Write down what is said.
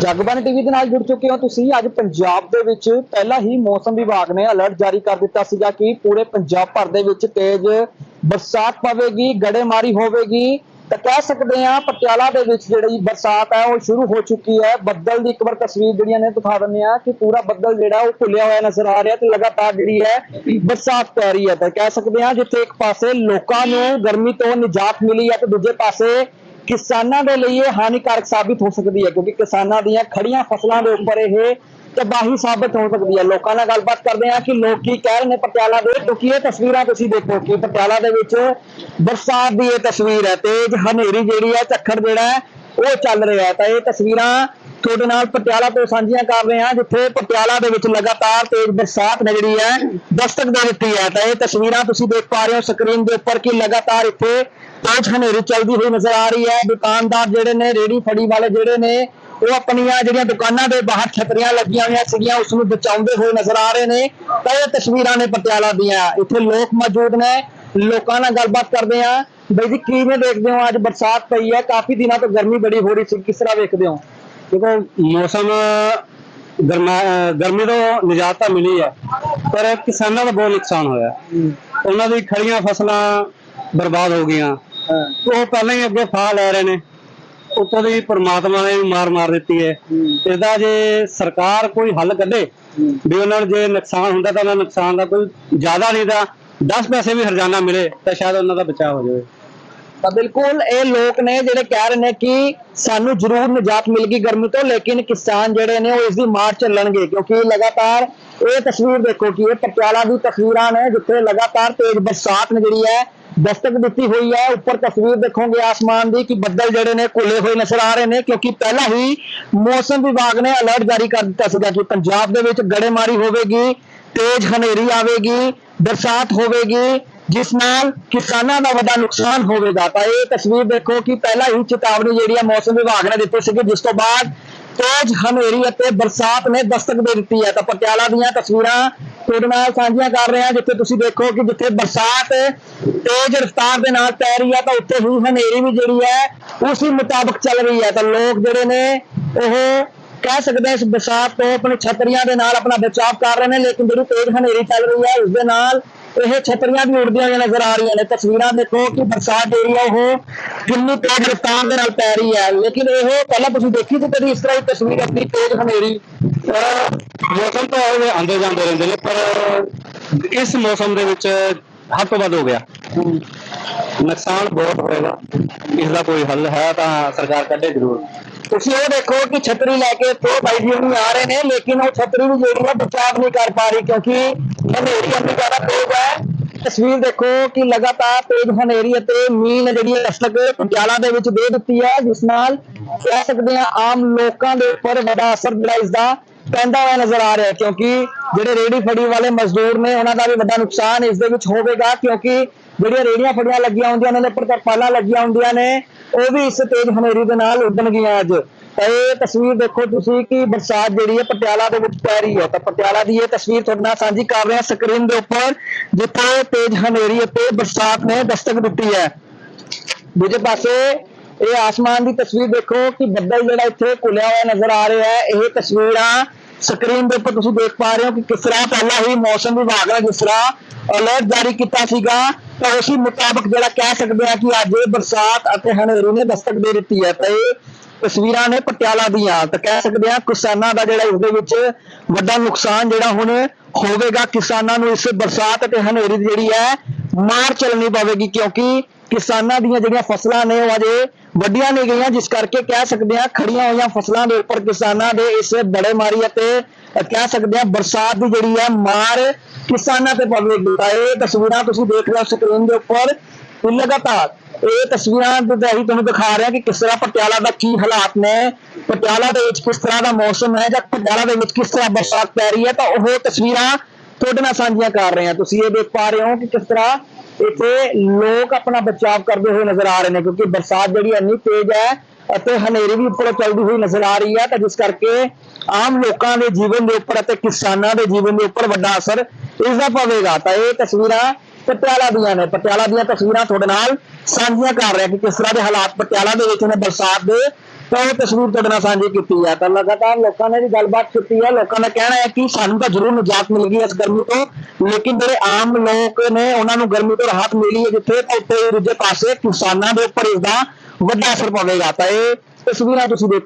Jagbani TV ਦੇ ਨਾਲ ਜੁੜ ਚੁੱਕੇ ਹੋ ਤੁਸੀਂ। ਅੱਜ ਪੰਜਾਬ ਦੇ ਵਿੱਚ ਪਹਿਲਾਂ ਹੀ ਮੌਸਮ ਵਿਭਾਗ ਨੇ ਅਲਰਟ ਜਾਰੀ ਕਰ ਦਿੱਤਾ ਸੀਗਾ ਕਿ ਪੂਰੇ ਪੰਜਾਬ ਭਰ ਦੇ ਵਿੱਚ ਤੇਜ਼ ਬਰਸਾਤ ਪਵੇਗੀ, ਗੜੇਮਾਰੀ ਹੋਵੇਗੀ। ਤਾਂ ਕਹਿ ਸਕਦੇ ਆ ਪਟਿਆਲਾ ਦੇ ਵਿੱਚ ਜਿਹੜੀ ਬਰਸਾਤ ਹੈ, ਉਹ ਸ਼ੁਰੂ ਹੋ ਚੁੱਕੀ ਹੈ। ਬੱਦਲ ਦੀ ਇੱਕ ਵਾਰ ਤਸਵੀਰ ਜਿਹੜੀਆਂ ਨੇ ਦਿਖਾ ਦਿੰਦੇ ਆ ਕਿ ਪੂਰਾ ਬੱਦਲ ਜਿਹੜਾ, ਉਹ ਖੁੱਲਿਆ ਹੋਇਆ ਨਜ਼ਰ ਆ ਰਿਹਾ ਤੇ ਲਗਾਤਾਰ ਜਿਹੜੀ ਹੈ ਬਰਸਾਤ ਪੈ ਰਹੀ ਹੈ। ਤਾਂ ਕਹਿ ਸਕਦੇ ਆ ਜਿੱਥੇ ਇੱਕ ਪਾਸੇ ਲੋਕਾਂ ਨੂੰ ਗਰਮੀ ਤੋਂ ਨਿਜਾਤ ਮਿਲੀ ਹੈ ਤੇ ਦੂਜੇ ਪਾਸੇ ਕਿਸਾਨਾਂ ਦੇ ਲਈ ਇਹ ਹਾਨੀਕਾਰਕ ਸਾਬਿਤ ਹੋ ਸਕਦੀ ਹੈ, ਕਿਉਂਕਿ ਕਿਸਾਨਾਂ ਦੀਆਂ ਖੜੀਆਂ ਫਸਲਾਂ ਦੇ ਉੱਪਰ ਇਹ ਤਬਾਹੀ ਸਾਬਿਤ ਹੋ ਸਕਦੀ ਹੈ। ਲੋਕਾਂ ਨਾਲ ਗੱਲਬਾਤ ਕਰਦੇ ਆ ਕਿ ਲੋਕ ਕੀ ਕਹਿ ਰਹੇ ਨੇ ਪਟਿਆਲਾ ਦੇ, ਕਿਉਂਕਿ ਇਹ ਤਸਵੀਰਾਂ ਤੁਸੀਂ ਦੇਖੋ ਕਿ ਪਟਿਆਲਾ ਦੇ ਵਿੱਚ ਬਰਸਾਤ ਦੀ ਇਹ ਤਸਵੀਰ ਹੈ, ਤੇਜ਼ ਹਨੇਰੀ ਜਿਹੜੀ ਹੈ, ਝੱਖੜ ਜਿਹੜਾ ਹੈ, ਉਹ ਚੱਲ ਰਿਹਾ ਹੈ। ਤਾਂ ਇਹ ਤਸਵੀਰਾਂ ਤੁਹਾਡੇ ਨਾਲ ਪਟਿਆਲਾ ਤੋਂ ਸਾਂਝੀਆਂ ਕਰ ਰਹੇ ਹਾਂ, ਜਿੱਥੇ ਪਟਿਆਲਾ ਦੇ ਵਿੱਚ ਲਗਾਤਾਰ ਤੇਜ਼ ਬਰਸਾਤ ਨੇ ਜਿਹੜੀ ਹੈ, ਦਸਤਕ ਦੇ ਦਿੱਤੀ ਹੈ। ਤਾਂ ਇਹ ਤਸਵੀਰਾਂ ਤੁਸੀਂ ਦੇਖ ਪਾ ਰਹੇ ਹੋ ਸਕਰੀਨ ਦੇ ਉੱਪਰ ਕਿ ਲਗਾਤਾਰ ਇੱਥੇ ਤੇਜ਼ ਹਨੇਰੀ ਚੱਲਦੀ ਹੋਈ ਨਜ਼ਰ ਆ ਰਹੀ ਹੈ। ਦੁਕਾਨਦਾਰ ਜਿਹੜੇ ਨੇ ਰੇੜੀ ਫੜੀ ਵਾਲੇ ਜਿਹੜੇ ਨੇ ਉਹ ਆਪਣੀਆਂ ਜਿਹੜੀਆਂ ਦੁਕਾਨਾਂ ਦੇ ਬਾਹਰ ਛਤਰੀਆਂ ਲੱਗੀਆਂ ਹੋਈਆਂ ਸੀਗੀਆਂ ਉਸ ਨੂੰ ਬਚਾਉਂਦੇ ਹੋਏ ਨਜ਼ਰ ਆ ਰਹੇ ਨੇ। ਤਾਂ ਇਹ ਤਸਵੀਰਾਂ ਨੇ ਪਟਿਆਲਾ ਦੀਆਂ। ਇੱਥੇ ਲੋਕ ਮੌਜੂਦ ਨੇ। ਲੋਕਾਂ ਨਾਲ ਗੱਲਬਾਤ ਕਰਦੇ ਆ ਬਈ ਜੀ ਕਿਵੇਂ ਦੇਖਦੇ ਹੋ? ਅੱਜ ਬਰਸਾਤ ਪਈ ਹੈ। ਕਾਫੀ ਦਿਨਾਂ ਤੋਂ ਗਰਮੀ ਬੜੀ ਹੋ ਰਹੀ ਸੀ। ਕਿਸ ਤਰ੍ਹਾਂ ਵੇਖਦੇ ਹੋ? ਦੇਖੋ ਮੌਸਮ ਗਰਮਾ ਤੋਂ ਨਿਜਾਤ ਤਾਂ ਮਿਲੀ ਹੈ ਪਰ ਕਿਸਾਨਾਂ ਦਾ ਬਹੁਤ ਨੁਕਸਾਨ ਹੋਇਆ। ਉਹਨਾਂ ਦੀ ਖੜੀਆਂ ਫਸਲਾਂ ਬਰਬਾਦ ਹੋ ਗਈਆਂ। ਉਹ ਪਹਿਲਾਂ ਹੀ ਅੱਗੇ ਫਾਹ ਲੈ ਰਹੇ ਨੇ। ਉੱਤੋਂ ਦੀ ਪ੍ਰਮਾਤਮਾ ਨੇ ਮਾਰ ਮਾਰ ਦਿੱਤੀ ਹੈ। ਇਹਦਾ ਜੇ ਸਰਕਾਰ ਕੋਈ ਹੱਲ ਕੱਢੇ ਵੀ ਉਹਨਾਂ ਨੂੰ ਜੇ ਨੁਕਸਾਨ ਹੁੰਦਾ ਤਾਂ ਉਹਨਾਂ ਨੁਕਸਾਨ ਦਾ ਕੋਈ ਜ਼ਿਆਦਾ ਨਹੀਂ ਤਾਂ 10 ਪੈਸੇ ਵੀ ਹਰਜਾਨਾ ਮਿਲੇ ਤਾਂ ਸ਼ਾਇਦ ਉਹਨਾਂ ਦਾ ਬਚਾਅ ਹੋ ਜਾਵੇ। ਤਾਂ ਬਿਲਕੁਲ ਇਹ ਲੋਕ ਨੇ ਜਿਹੜੇ ਕਹਿ ਰਹੇ ਨੇ ਕਿ ਸਾਨੂੰ ਜ਼ਰੂਰ ਨਿਜਾਤ ਮਿਲ ਗਈ ਗਰਮੀ ਤੋਂ ਲੇਕਿਨ ਕਿਸਾਨ ਜਿਹੜੇ ਨੇ ਉਹ ਇਸ ਦੀ ਮਾਰ ਚੱਲਣਗੇ ਕਿਉਂਕਿ ਲਗਾਤਾਰ ਇਹ ਤਸਵੀਰ ਦੇਖੋ ਕਿ ਇਹ ਪਟਿਆਲਾ ਦੀ ਤਸਵੀਰਾਂ ਨੇ ਜਿੱਥੇ ਲਗਾਤਾਰ ਤੇਜ਼ ਬਰਸਾਤ ਜਿਹੜੀ ਹੈ ਦਸਤਕ ਦਿੱਤੀ ਹੋਈ ਹੈ। ਉੱਪਰ ਤਸਵੀਰ ਦੇਖੋਗੇ ਆਸਮਾਨ ਦੀ ਕਿ ਬੱਦਲ ਜਿਹੜੇ ਨੇ ਘੁਲੇ ਹੋਏ ਨਜ਼ਰ ਆ ਰਹੇ ਨੇ, ਕਿਉਂਕਿ ਪਹਿਲਾਂ ਹੀ ਮੌਸਮ ਵਿਭਾਗ ਨੇ ਅਲਰਟ ਜਾਰੀ ਕਰ ਦਿੱਤਾ ਸੀਗਾ ਕਿ ਪੰਜਾਬ ਦੇ ਵਿੱਚ ਗੜੇਮਾਰੀ ਹੋਵੇਗੀ, ਤੇਜ਼ ਹਨੇਰੀ ਆਵੇਗੀ, ਬਰਸਾਤ ਹੋਵੇਗੀ, ਜਿਸ ਨਾਲ ਕਿਸਾਨਾਂ ਦਾ ਵੱਡਾ ਨੁਕਸਾਨ ਹੋਵੇਗਾ। ਤਾਂ ਇਹ ਤਸਵੀਰ ਦੇਖੋ ਕਿ ਪਹਿਲਾਂ ਹੀ ਚੇਤਾਵਨੀ ਜਿਹੜੀ ਹੈ ਮੌਸਮ ਵਿਭਾਗ ਨੇ ਦਿੱਤੀ ਸੀਗੀ, ਜਿਸ ਤੋਂ ਬਾਅਦ ਤੇਜ਼ ਹਨੇਰੀ ਅਤੇ ਬਰਸਾਤ ਨੇ ਦਸਤਕ ਦੇ ਦਿੱਤੀ ਹੈ। ਤਾਂ ਪਟਿਆਲਾ ਦੀਆਂ ਤਸਵੀਰਾਂ ਤੁਹਾਡੇ ਨਾਲ ਸਾਂਝੀਆਂ ਕਰ ਰਹੇ ਹਾਂ, ਜਿੱਥੇ ਤੁਸੀਂ ਦੇਖੋ ਕਿ ਜਿੱਥੇ ਬਰਸਾਤ ਤੇਜ਼ ਰਫ਼ਤਾਰ ਦੇ ਨਾਲ ਪੈ ਰਹੀ ਹੈ ਤਾਂ ਉੱਥੇ ਹੀ ਹਨੇਰੀ ਵੀ ਜਿਹੜੀ ਹੈ, ਉਸੇ ਮੁਤਾਬਕ ਚੱਲ ਰਹੀ ਹੈ ਤਾਂ ਲੋਕ ਜਿਹੜੇ ਨੇ, ਉਹ ਕਹਿ ਸਕਦੇ ਇਸ ਬਰਸਾਤ ਤੋਂ ਆਪਣੀ ਛਤਰੀਆਂ ਦੇ ਨਾਲ ਆਪਣਾ ਬਚਾਅ ਕਰ ਰਹੇ ਨੇ, ਲੇਕਿਨ ਜਿਹੜੀ ਤੇਜ਼ ਹਨੇਰੀ ਚੱਲ ਰਹੀ ਹੈ ਉਸ ਦੇ ਨਾਲ ਇਹ ਛਤਰੀਆਂ ਵੀ ਉੜਦੀਆਂ ਹੋਈਆਂ ਨਜ਼ਰ ਆ ਰਹੀਆਂ ਨੇ। ਤਸਵੀਰਾਂ ਦੇਖੋ ਕਿ ਬਰਸਾਤ ਜਿਹੜੀ ਹੈ ਉਹ ਕਿੰਨੀ ਤੇਜ਼ ਰਫ਼ਤਾਰ ਦੇ ਨਾਲ ਪੈ ਰਹੀ ਹੈ। ਲੇਕਿਨ ਇਹ ਪਹਿਲਾਂ ਤੁਸੀਂ ਦੇਖੀ ਸੀ ਕਦੀ ਇਸ ਤਰ੍ਹਾਂ ਦੀ ਤਸਵੀਰ ਆਪਣੀ ਤੇਜ਼ ਹਨੇਰੀ? ਮੌਸਮ ਤਾਂ ਇਹ ਆਉਂਦੇ ਜਾਂਦੇ ਰਹਿੰਦੇ ਨੇ, ਪਰ ਇਸ ਮੌਸਮ ਦੇ ਵਿੱਚ ਹੱਦ ਤੋਂ ਵੱਧ ਹੋ ਗਿਆ। ਨੁਕਸਾਨ ਬਹੁਤ ਹੋਏਗਾ। ਇਸ ਦਾ ਕੋਈ ਹੱਲ ਹੈ ਤਾਂ ਸਰਕਾਰ ਕੱਢੇ ਜ਼ਰੂਰ। ਤੁਸੀਂ ਇਹ ਦੇਖੋ ਕਿ ਛਤਰੀ ਲੈ ਕੇ ਇੱਥੇ ਬਾਈ ਜੀ ਹੁਣੀ ਆ ਰਹੇ ਨੇ, ਲੇਕਿਨ ਉਹ ਛਤਰੀ ਵੀ ਜਿਹੜੀ ਹੈ ਬਚਾਅ ਨਹੀਂ ਕਰ ਪਾ ਰਹੀ, ਕਿਉਂਕਿ ਹਨੇਰੀ ਇੰਨੀ ਜ਼ਿਆਦਾ ਤੇਜ਼ ਹੈ। ਤਸਵੀਰ ਦੇਖੋ ਕਿ ਲਗਾਤਾਰ ਤੇਜ਼ ਹਨੇਰੀ ਅਤੇ ਮੀਂਹ ਨੇ ਜਿਹੜੀ ਹੈ ਦਸਤਕ ਪਟਿਆਲਾ ਦੇ ਵਿੱਚ ਦੇ ਦਿੱਤੀ ਹੈ, ਜਿਸ ਨਾਲ ਕਹਿ ਸਕਦੇ ਹਾਂ ਆਮ ਲੋਕਾਂ ਦੇ ਉੱਪਰ ਵੱਡਾ ਅਸਰ ਜਿਹੜਾ ਇਸ ਦਾ ਪੈਂਦਾ ਹੋਇਆ ਨਜ਼ਰ ਆ ਰਿਹਾ ਕਿਉਂਕਿ ਜਿਹੜੇ ਰੇੜੀ ਫੜੀ ਵਾਲੇ ਮਜ਼ਦੂਰ ਨੇ, ਉਹਨਾਂ ਦਾ ਵੀ ਵੱਡਾ ਨੁਕਸਾਨ ਇਸ ਦੇ ਵਿੱਚ ਹੋਵੇਗਾ, ਕਿਉਂਕਿ ਜਿਹੜੀਆਂ ਰੇੜੀਆਂ ਫੜੀਆਂ ਲੱਗੀਆਂ ਹੁੰਦੀਆਂ ਉਹਨਾਂ ਦੇ ਉੱਪਰ ਤਰਪਾਲਾਂ ਲੱਗੀਆਂ ਹੁੰਦੀਆਂ ਨੇ, ਉਹ ਵੀ ਇਸ ਤੇਜ਼ ਹਨੇਰੀ ਦੇ ਨਾਲ ਉੱਡਣਗੀਆਂ ਅੱਜ। ਤਾਂ ਇਹ ਤਸਵੀਰ ਦੇਖੋ ਤੁਸੀਂ ਕਿ ਬਰਸਾਤ ਜਿਹੜੀ ਹੈ ਪਟਿਆਲਾ ਦੇ ਵਿੱਚ ਪੈ ਰਹੀ ਹੈ। ਤਾਂ ਪਟਿਆਲਾ ਦੀ ਇਹ ਤਸਵੀਰ ਤੁਹਾਡੇ ਨਾਲ ਸਾਂਝੀ ਕਰ ਰਹੇ ਹਾਂ ਸਕਰੀਨ ਦੇ ਉੱਪਰ, ਜਿੱਥੇ ਤੇਜ਼ ਹਨੇਰੀ ਅਤੇ ਬਰਸਾਤ ਨੇ ਦਸਤਕ ਦਿੱਤੀ ਹੈ। ਦੂਜੇ ਪਾਸੇ ਇਹ ਆਸਮਾਨ ਦੀ ਤਸਵੀਰ ਦੇਖੋ ਕਿ ਬੱਦਲ ਜਿਹੜਾ ਇੱਥੇ ਘੁਲਿਆ ਹੋਇਆ ਨਜ਼ਰ ਆ ਰਿਹਾ ਹੈ। ਇਹ ਤਸਵੀਰਾਂ ਸਕਰੀਨ ਦੇ ਉੱਪਰ ਤੁਸੀਂ ਦੇਖ ਪਾ ਰਹੇ ਹੋ ਕਿ ਕਿਸ ਤਰ੍ਹਾਂ ਪਹਿਲਾਂ ਹੀ ਮੌਸਮ ਵਿਭਾਗ ਨੇ ਜਿਸ ਤਰ੍ਹਾਂ ਅਲਰਟ ਜਾਰੀ ਕੀਤਾ ਸੀਗਾ, ਤਾਂ ਉਸੇ ਮੁਤਾਬਕ ਜਿਹੜਾ ਕਹਿ ਸਕਦੇ ਆ ਕਿ ਅੱਜ ਇਹ ਬਰਸਾਤ ਅਤੇ ਹਨੇਰੀ ਨੇ ਦਸਤਕ ਦੇ ਦਿੱਤੀ ਹੈ। ਤਾਂ ਇਹ ਤਸਵੀਰਾਂ ਨੇ ਪਟਿਆਲਾ ਦੀਆਂ ਤਾਂ ਕਹਿ ਸਕਦੇ ਆ ਕਿਸਾਨਾਂ ਦਾ ਜਿਹੜਾ ਇਸ ਦੇ ਵਿੱਚ ਵੱਡਾ ਨੁਕਸਾਨ ਜਿਹੜਾ ਹੁਣ ਹੋਵੇਗਾ, ਕਿਸਾਨਾਂ ਨੂੰ ਇਸ ਬਰਸਾਤ ਅਤੇ ਹਨੇਰੀ ਦੀ ਜਿਹੜੀ ਹੈ ਮਾਰ ਚੱਲਣੀ ਪਵੇਗੀ ਕਿਉਂਕਿ ਕਿਸਾਨਾਂ ਦੀਆਂ ਜਿਹੜੀਆਂ ਫਸਲਾਂ ਨੇ ਉਹ ਅਜੇ ਵੱਡੀਆਂ ਨਹੀਂ ਗਈਆਂ, ਜਿਸ ਕਰਕੇ ਕਹਿ ਸਕਦੇ ਆ ਖੜੀਆਂ ਹੋਈਆਂ ਫਸਲਾਂ ਦੇ ਉੱਪਰ ਕਿਸਾਨਾਂ ਦੇ ਇਸ ਬੜੇਮਾਰੀ ਅਤੇ ਕਹਿ ਸਕਦੇ ਆ ਬਰਸਾਤ ਦੀ ਜਿਹੜੀ ਹੈ ਮਾਰ ਕਿਸਾਨਾਂ ਤੇ ਪਵੇਗੀ। ਤਾਂ ਇਹ ਤਸਵੀਰਾਂ ਤੁਸੀਂ ਦੇਖ ਰਹੇ ਹੋ ਸਕਰੀਨ ਦੇ ਉੱਪਰ। ਲਗਾਤਾਰ ਇਹ ਤਸਵੀਰਾਂ ਦੇ ਅਸੀਂ ਤੁਹਾਨੂੰ ਦਿਖਾ ਰਹੇ ਹਾਂ ਕਿ ਕਿਸ ਤਰ੍ਹਾਂ ਪਟਿਆਲਾ ਦਾ ਕੀ ਹਾਲਾਤ ਨੇ, ਪਟਿਆਲਾ ਦੇ ਵਿੱਚ ਕਿਸ ਤਰ੍ਹਾਂ ਦਾ ਮੌਸਮ ਹੈ ਜਾਂ ਪਟਿਆਲਾ ਦੇ ਵਿੱਚ ਕਿਸ ਤਰ੍ਹਾਂ ਬਰਸਾਤ ਪੈ ਰਹੀ ਹੈ, ਤਾਂ ਉਹ ਤਸਵੀਰਾਂ ਤੁਹਾਡੇ ਨਾਲ ਸਾਂਝੀਆਂ ਕਰ ਰਹੇ ਹਾਂ। ਤੁਸੀਂ ਇਹ ਦੇਖ ਪਾ ਰਹੇ ਹੋ ਕਿ ਕਿਸ ਤਰ੍ਹਾਂ ਇੱਥੇ ਲੋਕ ਆਪਣਾ ਬਚਾਅ ਕਰਦੇ ਹੋਏ ਨਜ਼ਰ ਆ ਰਹੇ ਨੇ, ਕਿਉਂਕਿ ਬਰਸਾਤ ਜਿਹੜੀ ਇੰਨੀ ਤੇਜ਼ ਹੈ ਅਤੇ ਹਨੇਰੀ ਵੀ ਉੱਪਰੋਂ ਚੱਲਦੀ ਹੋਈ ਨਜ਼ਰ ਆ ਰਹੀ ਹੈ, ਤਾਂ ਜਿਸ ਕਰਕੇ ਆਮ ਲੋਕਾਂ ਦੇ ਜੀਵਨ ਦੇ ਉੱਪਰ ਅਤੇ ਕਿਸਾਨਾਂ ਦੇ ਜੀਵਨ ਦੇ ਉੱਪਰ ਵੱਡਾ ਅਸਰ ਇਸ ਦਾ ਪਵੇਗਾ। ਤਾਂ ਇਹ ਤਸਵੀਰਾਂ ਪਟਿਆਲਾ ਦੀਆਂ ਨੇ, ਪਟਿਆਲਾ ਦੀਆਂ ਤਸਵੀਰਾਂ ਤੁਹਾਡੇ ਨਾਲ ਸਾਂਝੀਆਂ ਕਰ ਰਿਹਾ ਕਿ ਕਿਸ ਤਰ੍ਹਾਂ ਦੇ ਹਾਲਾਤ ਪਟਿਆਲਾ ਦੇ ਵਿੱਚ ਨੇ ਬਰਸਾਤ ਦੇ, ਤਾਂ ਉਹ ਤਸਵੀਰ ਤੁਹਾਡੇ ਨਾਲ ਸਾਂਝੀ ਕੀਤੀ ਹੈ ਤਾਂ ਲਗਾਤਾਰ ਲੋਕਾਂ ਨੇ ਵੀ ਗੱਲਬਾਤ ਕੀਤੀ ਹੈ ਲੋਕਾਂ ਦਾ ਕਹਿਣਾ ਹੈ ਕਿ ਸਾਨੂੰ ਤਾਂ ਜ਼ਰੂਰ ਨਿਜਾਤ ਮਿਲ ਗਈ ਇਸ ਗਰਮੀ ਤੋਂ, ਲੇਕਿਨ ਜਿਹੜੇ ਆਮ ਲੋਕ ਨੇ, ਉਹਨਾਂ ਨੂੰ ਗਰਮੀ ਤੋਂ ਰਾਹਤ ਮਿਲੀ ਹੈ, ਜਿੱਥੇ ਉੱਤੇ ਦੂਜੇ ਪਾਸੇ ਕਿਸਾਨਾਂ ਦੇ ਉੱਪਰ ਇਸ ਦਾ ਵੱਡਾ ਅਸਰ ਪਵੇਗਾ। ਤਾਂ ਇਹ ਤਸਵੀਰਾਂ ਤੁਸੀਂ ਦੇਖ